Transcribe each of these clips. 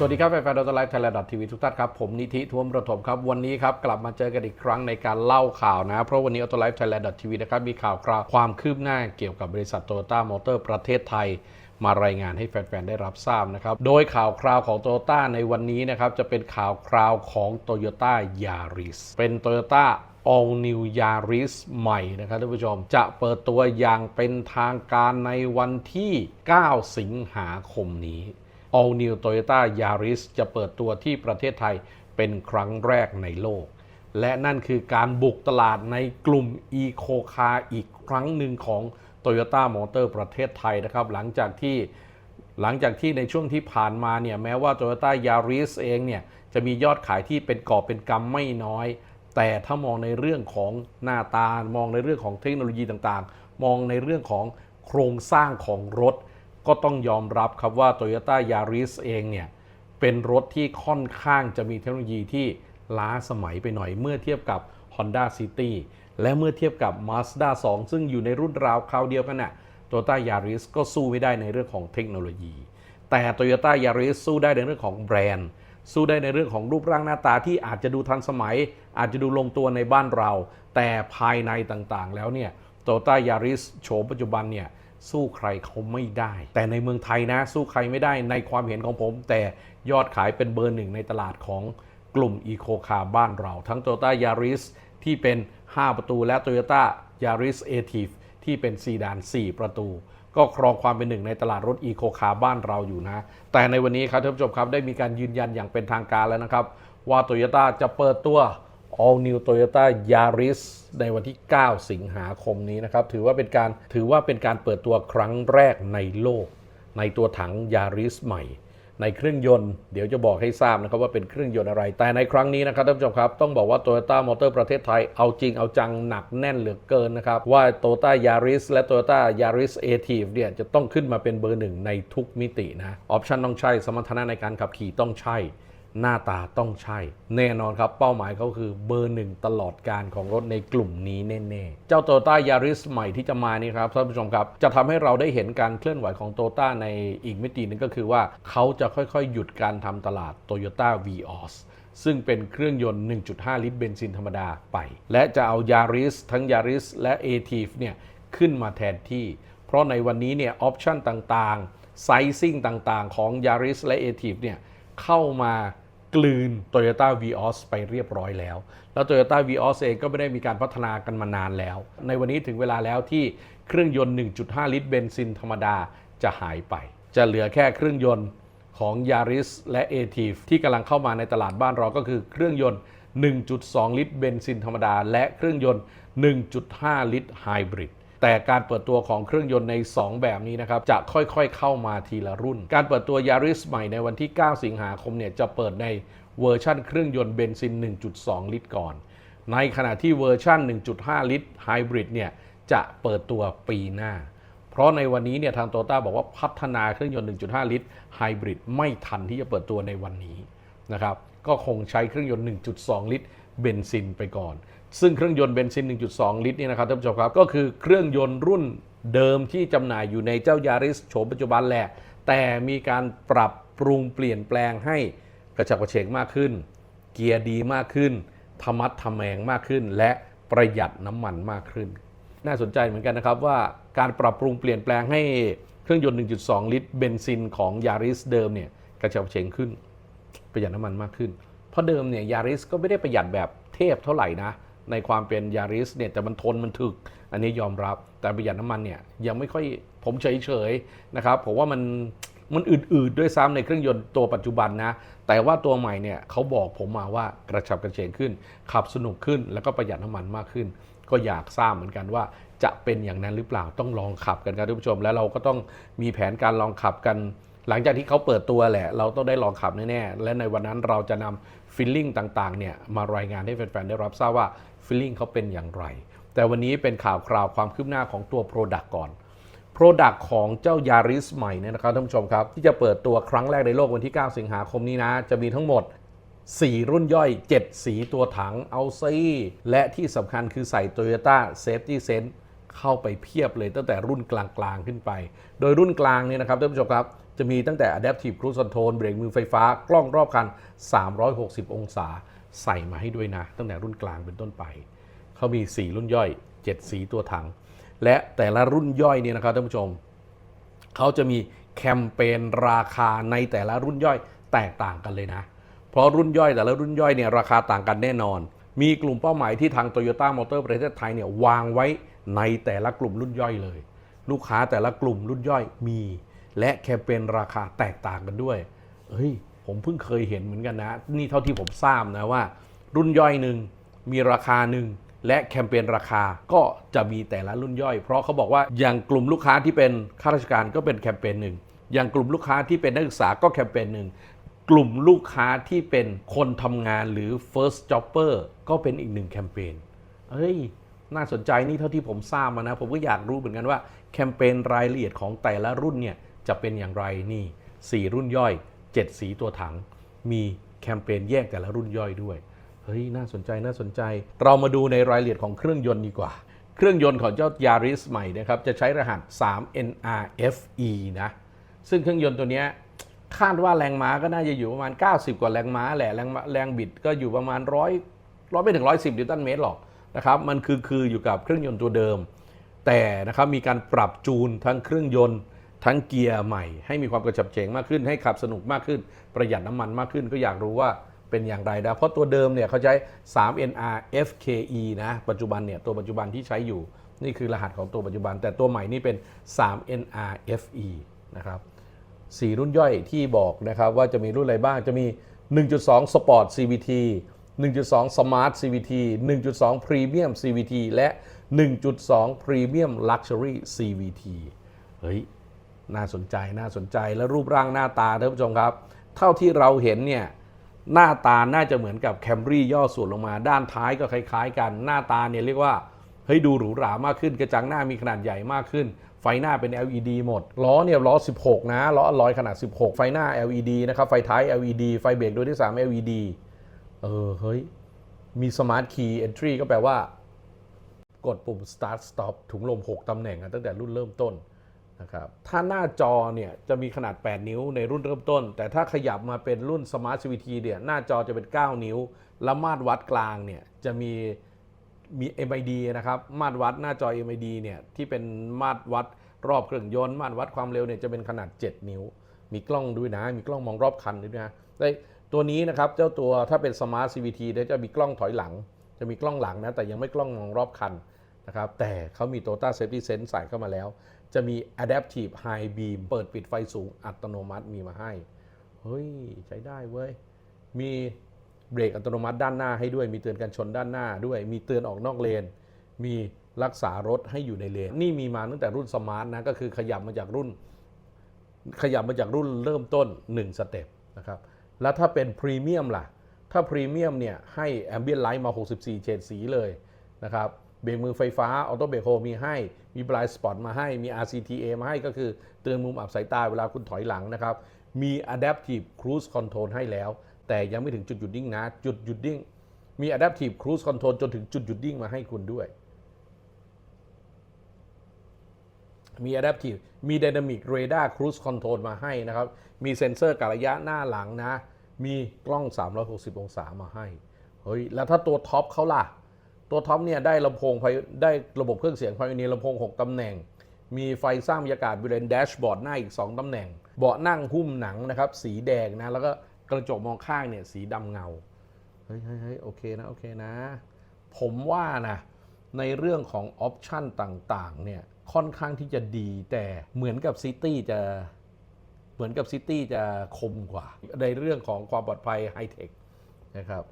สวัสดีครับแฟนๆดอทไลฟ์ไทยแลนด์ทีวีทุกท่านครับ ผมนิธิท่วมประถมครับ วันนี้ครับ กลับมาเจอกันอีกครั้งในการเล่าข่าวนะ เพราะวันนี้ออโตไลฟ์ไทยแลนด์ทีวีนะครับ มีข่าวคราวความคืบหน้าเกี่ยวกับบริษัทโตโยต้ามอเตอร์ประเทศไทย มารายงานให้แฟนๆได้รับทราบนะครับ โดยข่าวคราวของโตโยต้าในวันนี้นะครับ จะเป็นข่าวคราวของโตโยต้ายาริสเป็นโตโยต้า All New Yaris ใหม่นะครับท่านผู้ชม จะเปิดตัวอย่างเป็นทางการในวันที่ 9 สิงหาคมนี้ All New Toyota Yaris จะเปิดตัวที่ประเทศไทยเป็นครั้งแรกในโลก และนั่นคือการบุกตลาดในกลุ่ม Eco Car อีกครั้งหนึ่งของ Toyota Motor ประเทศไทยนะครับ หลังจากที่หลังจากที่ในช่วงที่ผ่านมาเนี่ยแม้ว่า Toyota Yaris เองเนี่ยจะมียอดขายที่เป็นกอบเป็นกำไม่น้อย แต่ถ้ามองในเรื่องของหน้าตามองในเรื่องของเทคโนโลยีต่างๆ มองในเรื่องของโครงสร้างของรถ ก็ต้องยอมรับครับว่า Toyota Yaris เองเนี่ยเป็นรถที่ค่อนข้างจะมีเทคโนโลยีที่ล้าสมัยไปหน่อยเมื่อเทียบกับ Honda City และเมื่อเทียบกับ Mazda 2 ซึ่งอยู่ในรุ่นราวคราวเดียวกันน่ะ Toyota Yaris ก็สู้ไม่ได้ในเรื่องของเทคโนโลยี แต่ Toyota Yaris สู้ได้ในเรื่องของแบรนด์ สู้ได้ในเรื่องของรูปร่างหน้าตาที่อาจจะดูทันสมัย อาจจะดูลงตัวในบ้านเรา แต่ภายในต่างๆ แล้วเนี่ยโตโยต้ายาริสโฉมปัจจุบันเนี่ย สู้ใครเขาไม่ได้ แต่ในเมืองไทยนะ สู้ใครไม่ได้ในความเห็นของผม แต่ยอดขายเป็นเบอร์หนึ่งในตลาดของกลุ่มอีโคคาบ้านเรา ทั้งโตโยต้ายาริสที่เป็น 5 ประตูและ Toyota Yaris a t i v ที่เป็นซีดาน 4 ประตู ก็ครองความเป็นหนึ่งในตลาดรถอีโคคาร์บ้านเราอยู่นะ แต่ในวันนี้ครับท่านผู้ชมครับได้มีการยืนยันอย่างเป็นทางการแล้วนะครับ ว่า Toyota จะเปิดตัว All New Toyota Yaris ในวันที่ 9 สิงหาคมนี้นะครับ ถือว่าเป็นการถือว่าเป็นการเปิดตัวครั้งแรกในโลก ในตัวถัง Yaris ใหม่ ในเครื่องยนต์เดี๋ยวจะบอกให้ทราบนะครับว่าเป็นเครื่องยนต์อะไร แต่ในครั้งนี้นะครับท่านผู้ชมครับ ต้องบอกว่า Toyota Motor ประเทศไทยเอาจริงเอาจังหนักแน่นเหลือเกินนะครับ ว่า Toyota Yaris และ Toyota Yaris a t i v เนี่ยจะต้องขึ้นมาเป็นเบอร์หนึ่งในทุกมิตินะออปชันต้องใช่สมรรถนะในการขับขี่ต้องใช่ หน้าตาต้องใช่ แน่นอนครับเป้าหมายเขาคือเบอร์หนึ่งตลอดการของรถในกลุ่มนี้แน่ๆ เจ้า Toyota Yaris ใหม่ที่จะมานี่ครับท่านผู้ชมครับ จะทำให้เราได้เห็นการเคลื่อนไหวของ Toyota ในอีกมิติหนึงก็คือว่าเขาจะค่อยๆ หยุดการทำตลาด Toyota Vios ซึ่งเป็นเครื่องยนต์ 1.5 ลิตรเบนซินธรรมดาไป และจะเอา Yaris ทั้ง Yaris และ a t i v เนี่ยขึ้นมาแทนที่ เพราะในวันนี้เนี่ยออปชันต่างๆไซซิ่งต่างๆ ของ Yaris และ a t i v เนี่ย เข้ามากลืน Toyota Vios ไปเรียบร้อยแล้ว แล้ว Toyota Vios เองก็ไม่ได้มีการพัฒนากันมานานแล้ว ในวันนี้ถึงเวลาแล้วที่เครื่องยนต์ 1.5 ลิตรเบนซินธรรมดาจะหายไป จะเหลือแค่เครื่องยนต์ของ Yaris และ a t i v ที่กำลังเข้ามาในตลาดบ้านเราก็คือเครื่องยนต์ 1.2 ลิตรเบนซินธรรมดา และเครื่องยนต์ 1.5 ลิตรไฮบริด แต่การเปิดตัวของเครื่องยนต์ใน 2 แบบนี้นะครับ จะค่อยๆเข้ามาทีละรุ่น การเปิดตัว Yaris ใหม่ในวันที่ 9 สิงหาคมเนี่ยจะเปิดในเวอร์ชั่นเครื่องยนต์เบนซิน 1.2 ลิตรก่อน ในขณะที่เวอร์ชั่น 1.5 ลิตรไฮบริดเนี่ยจะเปิดตัวปีหน้า เพราะในวันนี้เนี่ยทางโตต้าบอกว่าพัฒนาเครื่องยนต์ 1.5 ลิตรไฮบริดไม่ทันที่จะเปิดตัวในวันนี้นะครับ ก็คงใช้เครื่องยนต์ 1.2 ลิตรเบนซินไปก่อน ซึ่งเครื่องยนต์เบนซิน 1.2 ลิตรนี่นะครับท่านผู้ชมครับ ก็คือเครื่องยนต์รุ่นเดิมที่จำหน่ายอยู่ในเจ้ายาริสโฉมปัจจุบันแหละ แต่มีการปรับปรุงเปลี่ยนแปลงให้กระฉับกระเฉงมากขึ้น เกียร์ดีมากขึ้นธรรมัดทำแมงมากขึ้น และประหยัดน้ำมันมากขึ้น น่าสนใจเหมือนกันนะครับว่าการปรับปรุงเปลี่ยนแปลงให้เครื่องยนต์ 1.2 ลิตรเบนซินของยาริสเดิมเนี่ยกระฉับกระเฉงขึ้น ประหยัดน้ำมันมากขึ้น เพราะเดิมเนี่ยยาริสก็ไม่ได้ประหยัดแบบเทพเท่าไหร่นะ ในความเป็นยาริสเนี่ยแต่มันทนมันถึก อันนี้ยอมรับแต่ประหยัดน้ำมันเนี่ยยังไม่ค่อยผมเฉยๆนะครับผมว่ามันมันอืดๆด้วยซ้ำในเครื่องยนต์ตัวปัจจุบันนะ แต่ว่าตัวใหม่เนี่ยเขาบอกผมมาว่ากระฉับกระเฉงขึ้น ขับสนุกขึ้นแล้วก็ประหยัดน้ำมันมากขึ้น ก็อยากทราบเหมือนกันว่าจะเป็นอย่างนั้นหรือเปล่าต้องลองขับกันครับท่านผู้ชม แล้วเราก็ต้องมีแผนการลองขับกัน หลังจากที่เขาเปิดตัวแหละ เราต้องได้ลองขับแน่ๆและในวันนั้นเราจะนำฟิลลิ่งต่างๆเนี่ยมารายงานให้แฟนๆได้รับทราบว่าฟิลลิ่งเขาเป็นอย่างไร แต่วันนี้เป็นข่าวคราวความคืบหน้าของตัว Product ก่อน Product ของเจ้ายาริสใหม่เนี่ยนะครับท่านผู้ชมครับ ที่จะเปิดตัวครั้งแรกในโลกวันที่ 9 สิงหาคมนี้นะ จะมีทั้งหมด 4 รุ่นย่อย 7 สีตัวถังเอาซีและที่สำคัญคือใส่ Toyota Safety Sense เข้าไปเพียบเลยตั้งแต่รุ่นกลางๆขึ้นไป โดยรุ่นกลางเนี่ยนะครับท่านผู้ชมครับ จะมีตั้งแต่ Adaptive Cruise Control เบรกมือไฟฟ้ากล้องรอบคัน 360 องศา ใส่มาให้ด้วยนะ ตั้งแต่รุ่นกลางเป็นต้นไป เขามี 4 รุ่นย่อย 7 สีตัวถัง และแต่ละรุ่นย่อยเนี่ยนะครับท่านผู้ชม เขาจะมีแคมเปญราคาในแต่ละรุ่นย่อยแตกต่างกันเลยนะ เพราะรุ่นย่อยแต่ละรุ่นย่อยเนี่ยราคาต่างกันแน่นอน มีกลุ่มเป้าหมายที่ทาง Toyota Motor ประเทศไทยเนี่ยวางไว้ในแต่ละกลุ่มรุ่นย่อยเลย ลูกค้าแต่ละกลุ่มรุ่นย่อยมี และแคมเปญราคาแตกต่างกันด้วยเฮ้ยผมเพิ่งเคยเห็นเหมือนกันนะ นี่เท่าที่ผมทราบนะว่า รุ่นย่อยหนึ่งมีราคาหนึ่งและแคมเปญราคาก็จะมีแต่ละรุ่นย่อย เพราะเขาบอกว่าอย่างกลุ่มลูกค้าที่เป็นข้าราชการก็เป็นแคมเปญหนึ่งอย่างกลุ่มลูกค้าที่เป็นนักศึกษาก็แคมเปญหนึ่งกลุ่มลูกค้าที่เป็นคนทำงานหรือ first jobber ก็เป็นอีกหนึ่งแคมเปญเฮ้ยน่าสนใจนี่เท่าที่ผมทราบมานะ ผมก็อยากรู้เหมือนกันว่าแคมเปญรายละเอียดของแต่ละรุ่นเนี่ย จะเป็นอย่างไรนี่ 4 รุ่นย่อย 7 สีตัวถัง มีแคมเปญแยกแต่ละรุ่นย่อยด้วย เฮ้ย น่าสนใจน่าสนใจ เรามาดูในรายละเอียดของเครื่องยนต์ดีกว่า เครื่องยนต์ของเจ้ายาริสใหม่นะครับ จะใช้รหัส 3NRFE นะ ซึ่งเครื่องยนต์ตัวเนี้ยคาดว่าแรงม้าก็น่าจะอยู่ประมาณ 90 กว่าแรงม้าแหละแรงแรงบิดก็อยู่ประมาณร้อยร้อยไม่ถึง 110นิวตันเมตรหรอกนะครับมันคือคืออยู่กับเครื่องยนต์ตัวเดิม แต่นะครับมีการปรับจูนทั้งเครื่องยนต์ ทั้งเกียร์ใหม่ให้มีความกระฉับเฉงมากขึ้น ให้ขับสนุกมากขึ้น ประหยัดน้ำมันมากขึ้นก็อยากรู้ว่าเป็นอย่างไรนะเพราะตัวเดิมเนี่ยเขาใช้ 3NR FKE นะปัจจุบันเนี่ยตัวปัจจุบันที่ใช้อยู่นี่คือรหัสของตัวปัจจุบัน แต่ตัวใหม่นี่เป็น 3NR FE นะครับสี่รุ่นย่อยที่บอกนะครับว่าจะมีรุ่นอะไรบ้างจะมี 1.2 Sport CVT 1.2 Smart CVT 1.2 Premium CVT และ 1.2 Premium Luxury CVT เฮ้ย น่าสนใจน่าสนใจและรูปร่างหน้าตาท่านผู้ชมครับ เท่าที่เราเห็นเนี่ยหน้าตาน่าจะเหมือนกับแคมรี่ย่อส่วนลงมา ด้านท้ายก็คล้าย ๆ กัน หน้าตาเนี่ยเรียกว่าเฮ้ยดูหรูหรามากขึ้น กระจังหน้ามีขนาดใหญ่มากขึ้น ไฟหน้าเป็น LED หมด ล้อเนี่ยล้อ 16 นะล้อลอยขนาด 16 ไฟหน้า LED นะครับไฟท้าย LED ไฟเบรกโดยที่ 3 LED เออเฮ้ยมี Smart Key Entry ก็แปลว่า กดปุ่ม start stop ถุงลม 6 ตำแหน่งตั้งแต่รุ่นเริ่มต้น นะครับ ถ้าหน้าจอเนี่ยจะมีขนาด 8 นิ้วในรุ่นเริ่มต้น แต่ถ้าขยับมาเป็นรุ่น Smart CVT เนี่ยหน้าจอจะเป็น 9 นิ้ว และมาตรวัดกลางเนี่ยจะมีมี MID นะครับมาตรวัดหน้าจอ MID เนี่ยที่เป็นมาตรวัดรอบเครื่องยนต์มาตรวัดความเร็วเนี่ยจะเป็นขนาด 7 นิ้ว มีกล้องด้วยนะ มีกล้องมองรอบคันด้วยนะได้ตัวนี้นะครับเจ้าตัวถ้าเป็น Smart CVT เนี่ยจะมีกล้องถอยหลัง จะมีกล้องหลังนะแต่ยังไม่กล้องมองรอบคันนะครับแต่เขามี total Safety Sense ใส่เข้ามาแล้ว จะมี Adaptive High Beam เปิดปิดไฟสูงอัตโนมัติมีมาให้ เฮ้ย ใช้ได้เว้ย มีเบรกอัตโนมัติด้านหน้าให้ด้วย มีเตือนกันชนด้านหน้าด้วย มีเตือนออกนอกเลน มีรักษารถให้อยู่ในเลน นี่มีมาตั้งแต่รุ่นสมาร์ทนะ ก็คือขยับมาจากรุ่น ขยับมาจากรุ่นเริ่มต้น 1 สเต็ปนะครับ แล้วถ้าเป็นพรีเมียมล่ะ ถ้าพรีเมียมเนี่ยให้แอมเบียนไลท์มา 64 เฉดสีเลยนะครับ เบรกมือไฟฟ้าออโต้เบรกโฮมีให้ มีบลายสปอตมาให้ มี RCTA มาให้ก็คือเตือนมุมอับสายตาเวลาคุณถอยหลังนะครับ มี Adaptive Cruise Control ให้แล้ว แต่ยังไม่ถึงจุดหยุดนิ่งนะ จุดหยุดนิ่งมี Adaptive Cruise Control จนถึงจุดหยุดนิ่งมาให้คุณด้วย มี Adaptive มี Dynamic Radar Cruise Control มาให้นะครับ มีเซ็นเซอร์กระยะหน้าหลังนะ มีกล้อง 360 องศามาให้ เฮ้ย แล้วถ้าตัวท็อปเขาล่ะ ตัวท็อปเนี่ยได้ลำโพงไฟได้ระบบเครื่องเสียงไฟเนีลำโพง 6 ตำแหน่ง มีไฟสร้างบรรยากาศบริเวณแดชบอร์ดหน้าอีก 2 ตำแหน่ง เบาะนั่งหุ้มหนังนะครับ สีแดงนะ แล้วก็กระจกมองข้างเนี่ยสีดำเงาเฮ้ยเฮ้ยเฮ้ยโอเคนะ โอเคนะ ผมว่านะ ในเรื่องของออปชันต่างๆเนี่ยค่อนข้างที่จะดีแต่เหมือนกับซิตี้จะเหมือนกับซิตี้จะคมกว่า ในเรื่องของความปลอดภัยไฮเทคนะครับ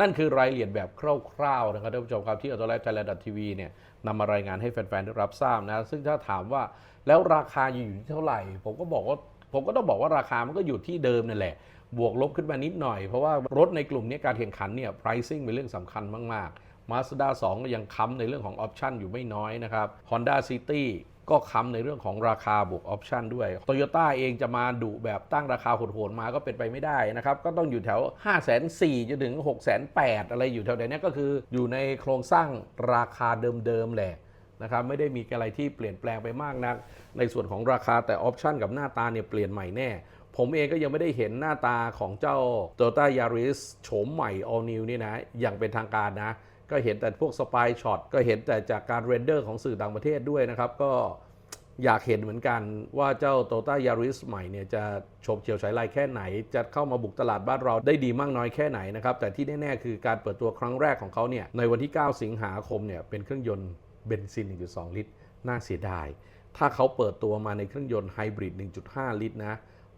นั่นคือรายละเอียดแบบคร่าวๆนะครับท่านผู้ชมครับที่ a u t o l i f e Thailand TV เนี่ยนำมารายงานให้แฟนๆได้รับทราบนะซึ่งถ้าถามว่าแล้วราคาอยู่ที่เท่าไหร่ ผมก็บอกว่าผมก็ต้องบอกว่าราคามันก็อยู่ที่เดิมนั่นแหละ บวกลบขึ้นมานิดหน่อย เพราะว่ารถในกลุ่มนี้การแข่งขันเนี่ย pricing เป็นเรื่องสำคัญมากๆ Mazda 2 ก็ยังค้ำในเรื่องของออปชันอยู่ไม่น้อยนะครับ Honda City ก็ค้ำในเรื่องของราคาบวกออปชันด้วย Toyota เองจะมาดุแบบตั้งราคาโหดๆมาก็เป็นไปไม่ได้นะครับ ก็ต้องอยู่แถว 5 4 0 0 0จนถึง 6 8 0 0 0อะไรอยู่แถวๆนี้ก็คืออยู่ในโครงสร้างราคาเดิมๆแหละนะครับไม่ได้มีอะไรที่เปลี่ยนแปลงไปมากนัก ในส่วนของราคาแต่ออปชันกับหน้าตาเนี่ยเปลี่ยนใหม่แน่ ผมเองก็ยังไม่ได้เห็นหน้าตาของเจ้า Toyota Yaris โฉมใหม่ All New นี่นะ อย่างเป็นทางการนะ ก็เห็นแต่พวกสปายช็อตก็เห็นแต่จากการเรนเดอร์ของสื่อต่างประเทศด้วยนะครับ ก็อยากเห็นเหมือนกันว่าเจ้า Toyota Yaris ใหม่เนี่ยจะโฉบเฉียวฉายลายแค่ไหน จะเข้ามาบุกตลาดบ้านเราได้ดีมากน้อยแค่ไหนนะครับ แต่ที่แน่ ๆ คือการเปิดตัวครั้งแรกของเขาเนี่ยในวันที่ 9 สิงหาคมเนี่ยเป็นเครื่องยนต์เบนซิน 1.2 ลิตร น่าเสียดาย ถ้าเขาเปิดตัวมาในเครื่องยนต์ไฮบริด 1.5 ลิตรนะ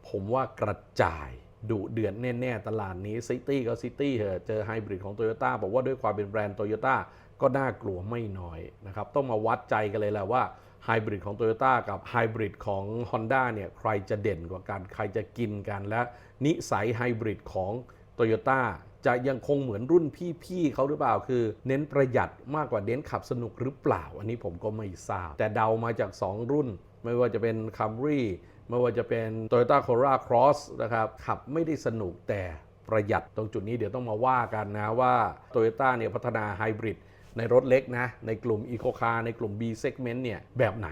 ผมว่ากระจาย ดุเดือดแน่ๆ ตลาดนี้ซิตี้ก็ซิตี้เถอะเจอไฮบริดของ Toyota บอกว่าด้วยความเป็นแบรนด์ Toyota ก็น่ากลัวไม่น้อยนะครับ ต้องมาวัดใจกันเลยแหละว่าไฮบริดของ Toyota กับไฮบริดของ Honda เนี่ยใครจะเด่นกว่ากัน ใครจะกินกัน และนิสัยไฮบริดของ Toyota จะยังคงเหมือนรุ่นพี่ๆเขาหรือเปล่า คือ เน้นประหยัดมากกว่าเน้นขับสนุกหรือเปล่า อันนี้ผมก็ไม่ทราบ แต่เดามาจาก 2 รุ่น ไม่ว่าจะเป็น Camry ไม่ว่าจะเป็น Toyota Corolla Cross นะครับขับไม่ได้สนุกแต่ประหยัดตรงจุดนี้เดี๋ยวต้องมาว่ากันนะว่า Toyota เนี่ยพัฒนาไฮบริดในรถเล็กนะ ในกลุ่ม Eco Car ในกลุ่ม B segment เนี่ยแบบไหน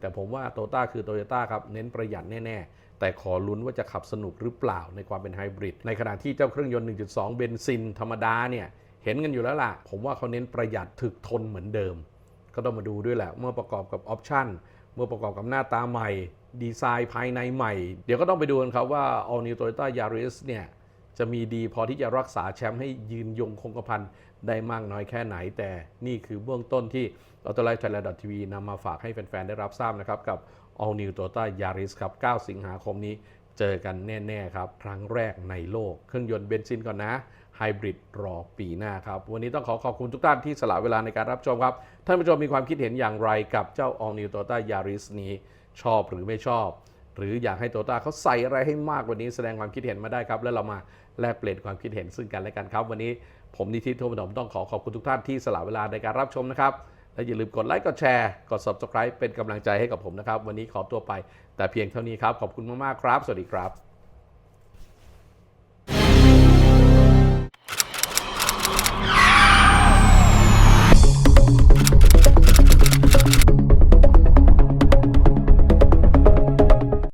แต่ผมว่า Toyota คือ Toyota ครับ เน้นประหยัดแน่ ๆ แต่ขอลุ้นว่าจะขับสนุกหรือเปล่าในความเป็นไฮบริดในขณะที่เจ้าเครื่องยนต์ 1.2 เบนซินธรรมดาเนี่ยเห็นกันอยู่แล้วล่ะ ผมว่าเขาเน้นประหยัดถึกทนเหมือนเดิม ก็ต้องมาดูด้วยแหละเมื่อประกอบกับออปชั่น เมื่อประกอบกับหน้าตาใหม่ ดีไซน์ภายในใหม่ เดี๋ยวก็ต้องไปดูกันครับว่า All New Toyota Yaris เนี่ยจะมีดีพอที่จะรักษาแชมป์ให้ยืนยงคงกระพันได้มากน้อยแค่ไหน แต่นี่คือเบื้องต้นที่ a u t o l i f e Thailand TV นำมาฝากให้แฟน ๆ ได้รับทราบนะครับ กับ All New Toyota Yaris ครับ 9 สิงหาคมนี้เจอกันแน่ ๆ ครับ ครั้งแรกในโลก เครื่องยนต์เบนซินก่อนนะ ไฮบริดรอปีหน้าครับ วันนี้ต้องขอขอบคุณทุกท่านที่สละเวลาในการรับชมครับ ท่านผู้ชมมีความคิดเห็นอย่างไรกับเจ้า All New Toyota Yaris นี้ชอบหรือไม่ชอบ หรืออยากให้โตต้าเขาใส่อะไรให้มากกว่านี้แสดงความคิดเห็นมาได้ครับ แล้วเรามาแลกเปลี่ยนความคิดเห็นซึ่งกันและกันครับ วันนี้ผมนิติโทมดมต้องขอขอบคุณทุกท่านที่สละเวลาในการรับชมนะครับและอย่าลืมกดไลค์กดแชร์กด subscribe เป็นกำลังใจให้กับผมนะครับ วันนี้ขอตัวไป แต่เพียงเท่านี้ครับ ขอบคุณมาก ๆ ครับ สวัสดีครับ